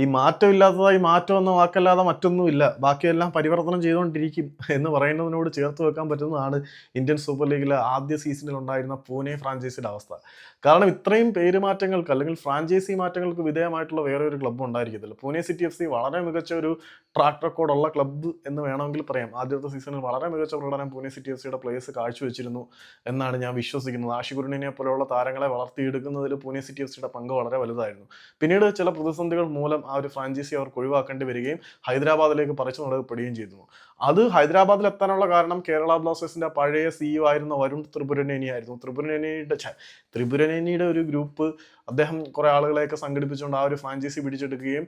ഈ മാറ്റമില്ലാത്തതായി മാറ്റം എന്ന വാക്കല്ലാതെ മറ്റൊന്നുമില്ല. ബാക്കിയെല്ലാം പരിവർത്തനം ചെയ്തുകൊണ്ടിരിക്കും എന്ന് പറയുന്നതിനോട് ചേർത്ത് വെക്കാൻ പറ്റുന്നതാണ് ഇന്ത്യൻ സൂപ്പർ ലീഗിലെ ആദ്യ സീസണിൽ ഉണ്ടായിരുന്ന പൂനെ ഫ്രാഞ്ചൈസിയുടെ അവസ്ഥ. കാരണം ഇത്രയും പേരുമാറ്റങ്ങൾക്ക് അല്ലെങ്കിൽ ഫ്രാഞ്ചൈസി മാറ്റങ്ങൾക്ക് വിധേയമായിട്ടുള്ള വേറെ ഒരു ക്ലബ്ബ് ഉണ്ടായിരിക്കത്തില്ല. പൂനെ സിറ്റി എഫ് സി വളരെ മികച്ച ഒരു ട്രാക്ക് റെക്കോർഡുള്ള ക്ലബ്ബ് എന്ന് വേണമെങ്കിൽ പറയാം. ആദ്യത്തെ സീസണിൽ വളരെ മികച്ച പ്രകടനം പൂനെ സിറ്റി എഫ് സിയുടെ പ്ലേയേഴ്സ് കാഴ്ചവെച്ചിരുന്നു എന്നാണ് ഞാൻ വിശ്വസിക്കുന്നത്. ആഷിഖുറിനെ പോലെയുള്ള താരങ്ങളെ വളർത്തിയെടുക്കുന്നതിൽ പൂനെ സിറ്റി എഫ് സിയുടെ പങ്ക് വളരെ വലുതായിരുന്നു. പിന്നീട് ചില പ്രതിസന്ധികൾ മൂലം ആ ഒരു ഫ്രാഞ്ചൈസി അവർക്ക് ഒഴിവാക്കേണ്ടി വരികയും ഹൈദരാബാദിലേക്ക് പറിച്ചു നടക്കപ്പെടുകയും ചെയ്തു. അത് ഹൈദരാബാദിൽ എത്താനുള്ള കാരണം കേരള ബ്ലാസ്റ്റേഴ്സിന്റെ പഴയ സിഇഒ ആയിരുന്ന വരുൺ ത്രിപുരനേനി ആയിരുന്നു ത്രിപുരനേനിയുടെ ത്രിപുരനേനിയുടെ ഒരു ഗ്രൂപ്പ് അദ്ദേഹം കുറെ ആളുകളെയൊക്കെ സംഘടിപ്പിച്ചുകൊണ്ട് ആ ഒരു ഫ്രാഞ്ചൈസി പിടിച്ചെടുക്കുകയും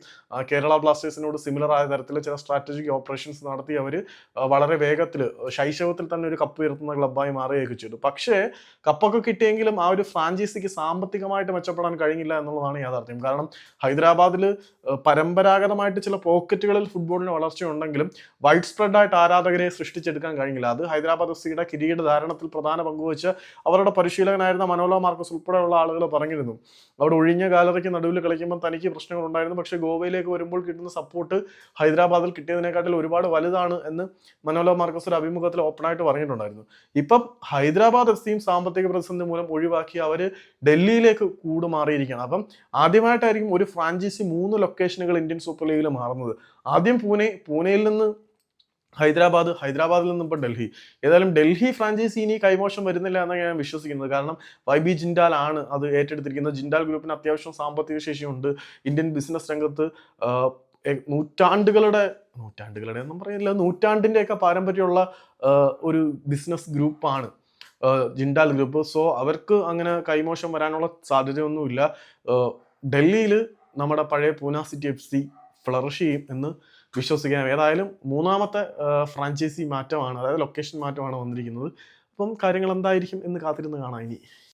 കേരള ബ്ലാസ്റ്റേഴ്സിനോട് സിമിലർ ആയ തരത്തിൽ ചില സ്ട്രാറ്റജിക് ഓപ്പറേഷൻസ് നടത്തി അവർ വളരെ വേഗത്തിൽ ശൈശവത്തിൽ തന്നെ ഒരു കപ്പ് ഉയർത്തുന്ന ക്ലബ്ബായി മാറുകയൊക്കെ ചെയ്തു. പക്ഷേ കപ്പൊക്കെ കിട്ടിയെങ്കിലും ആ ഒരു ഫ്രാഞ്ചൈസിക്ക് സാമ്പത്തികമായിട്ട് മെച്ചപ്പെടാൻ കഴിഞ്ഞില്ല എന്നുള്ളതാണ് യാഥാർത്ഥ്യം. കാരണം ഹൈദരാബാദിൽ പരമ്പരാഗതമായിട്ട് ചില പോക്കറ്റുകളിൽ ഫുട്ബോളിന് വളർച്ചയുണ്ടെങ്കിലും വൈഡ് സ്പ്രെഡ് ആയിട്ട് ആരാധകരെ സൃഷ്ടിച്ചെടുക്കാൻ കഴിഞ്ഞില്ല. അത് ഹൈദരാബാദ് എഫ് സിയുടെ കിരീട ധാരണത്തിൽ പ്രധാന പങ്കുവച്ച് അവരുടെ പരിശീലകനായിരുന്ന മനോല മാർക്കസ് ഉൾപ്പെടെയുള്ള ആളുകൾ പറഞ്ഞിരുന്നു. അവിടെ ഒഴിഞ്ഞ ഗാലറിക്ക് നടുവിൽ കളിക്കുമ്പോൾ തനിക്ക് പ്രശ്നങ്ങൾ ഉണ്ടായിരുന്നു. പക്ഷേ ഗോവയിലേക്ക് വരുമ്പോൾ കിട്ടുന്ന സപ്പോർട്ട് ഹൈദരാബാദിൽ കിട്ടിയതിനെക്കാട്ടിൽ ഒരുപാട് വലുതാണ് എന്ന് മനോല മാർക്കസ് ഒരു അഭിമുഖത്തിൽ ഓപ്പണായിട്ട് പറഞ്ഞിട്ടുണ്ടായിരുന്നു. ഇപ്പം ഹൈദരാബാദ് എഫ് സിയും സാമ്പത്തിക പ്രതിസന്ധി മൂലം ഒഴിവാക്കി അവർ ഡൽഹിയിലേക്ക് കൂടുമാറിയിരിക്കുകയാണ് അപ്പം ആദ്യമായിട്ടായിരിക്കും ഒരു ഫ്രാഞ്ചൈസി മൂന്ന് ലൊക്കേഷനുകൾ ഇന്ത്യൻ സൂപ്പർ ലീഗിൽ മാറുന്നത്. ആദ്യം പൂനെ പൂനെയിൽ നിന്ന് ഹൈദരാബാദ് ഹൈദരാബാദിൽ നിന്നും ഇപ്പോൾ ഡൽഹി. ഏതായാലും ഡൽഹി ഫ്രാഞ്ചൈസി ഇനി കൈമോശം വരുന്നില്ല എന്നാണ് ഞാൻ വിശ്വസിക്കുന്നത്. കാരണം വൈ ബി ജിൻഡാൽ ആണ് അത് ഏറ്റെടുത്തിരിക്കുന്നത്. ജിൻഡാൽ ഗ്രൂപ്പിന് അത്യാവശ്യം സാമ്പത്തിക ശേഷിയുണ്ട്. ഇന്ത്യൻ ബിസിനസ് രംഗത്ത് നൂറ്റാണ്ടുകളുടെ നൂറ്റാണ്ടുകളുടെ ഒന്നും പറയില്ല നൂറ്റാണ്ടിന്റെയൊക്കെ പാരമ്പര്യമുള്ള ഒരു ബിസിനസ് ഗ്രൂപ്പാണ് ജിൻഡാൽ ഗ്രൂപ്പ് സോ അവർക്ക് അങ്ങനെ കൈമോശം വരാനുള്ള സാധ്യതയൊന്നുമില്ല. ഡൽഹിയിൽ നമ്മുടെ പഴയ Pune city F C flourish ചെയ്യും എന്ന് വിശ്വസിക്കാം. ഏതായാലും മൂന്നാമത്തെ ഫ്രാഞ്ചൈസി മാറ്റമാണ് അതായത് ലൊക്കേഷൻ മാറ്റമാണ് വന്നിരിക്കുന്നത്. അപ്പം കാര്യങ്ങൾ എന്തായിരിക്കും എന്ന് കാത്തിരുന്ന് കാണാം ഇനി.